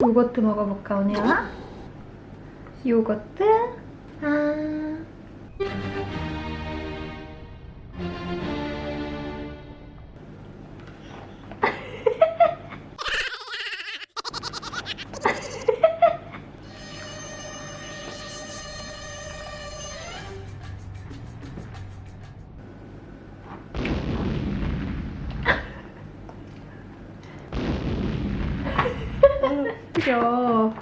요거트 먹어볼까, 언니야? 요거트? 아. 그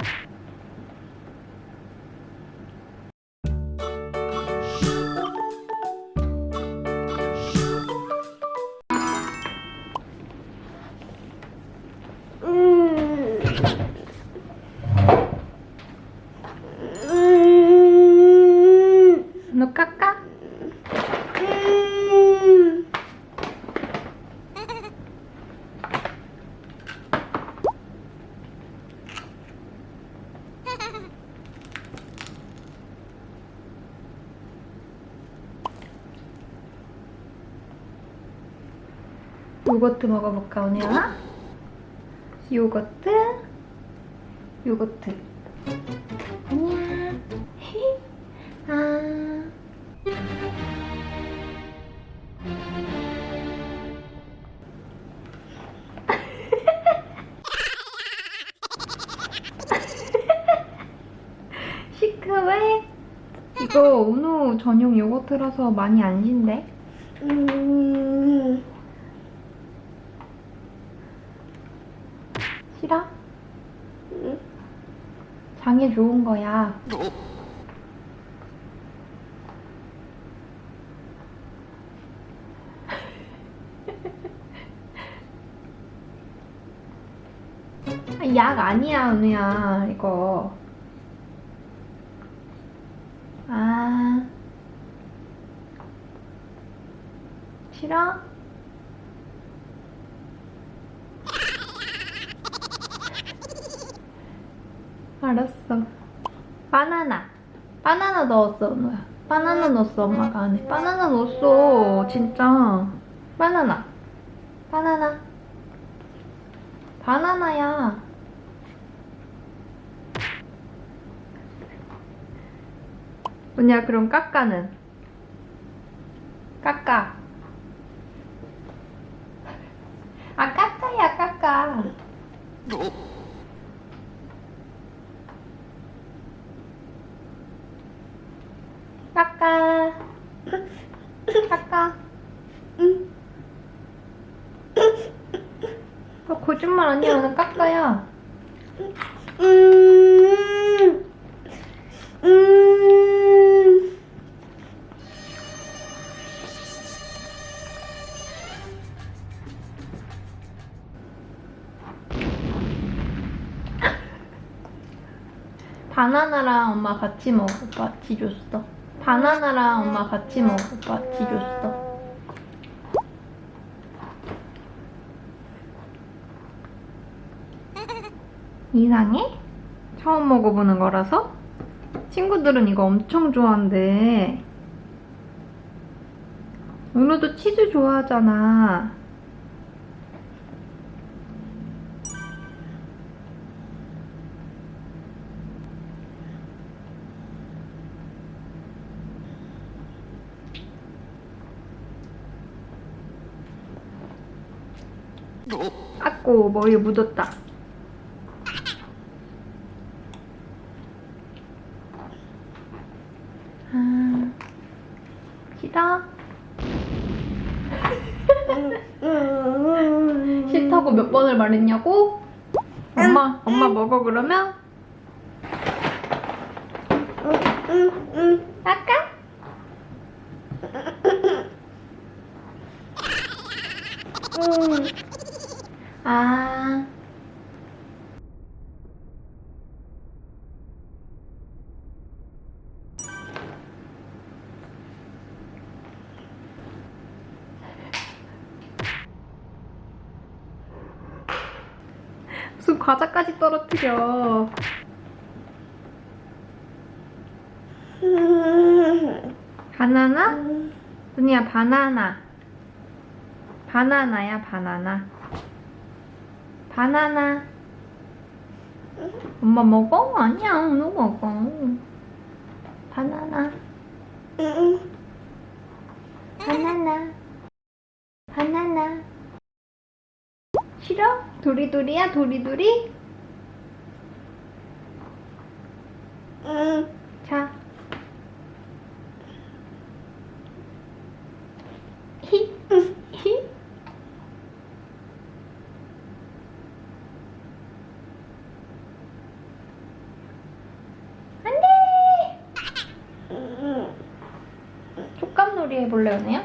요거트 먹어볼까, 언니야? 요거트? 요거트. 안녕. 아. 시크해? 이거 은우 전용 요거트라서 많이 안 신데? 싫어? 장에 좋은 거야. 아, 약 아니야, 은우야, 이거. 아. 싫어? 알았어. 바나나. 바나나 넣었어, 은우야. 바나나 넣었어, 엄마가 안에. 바나나 넣었어, 진짜. 바나나. 바나나. 바나나야. 은우야, 그럼 까까는? 까까. 아, 까까야, 까까. 까까. 까까. 너 거짓말 아니야, 나 까까야. 바나나랑 엄마 같이 먹어. 마치 줬어. 바나나랑 엄마 같이 먹어. 마치 줬어. 이상해? 처음 먹어보는 거라서? 친구들은 이거 엄청 좋아한대. 은우도 치즈 좋아하잖아. 아꼬 머리에 묻었다. 싫어? 싫다고 몇 번을 말했냐고? 엄마, 엄마 먹어 그러면? 아까? 아. 무슨 과자까지 떨어뜨려. 바나나? 은희야 바나나. 바나나야 바나나. 바나나. 엄마 먹어? 아니야, 누 먹어. 바나나. 도리도리야 도리도리 응. 자 히. 히. 안돼 촉감놀이 해볼래요, 언니야?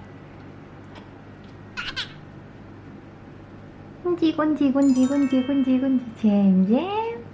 곤지 곤지 곤지 곤지 곤지 곤지 잼잼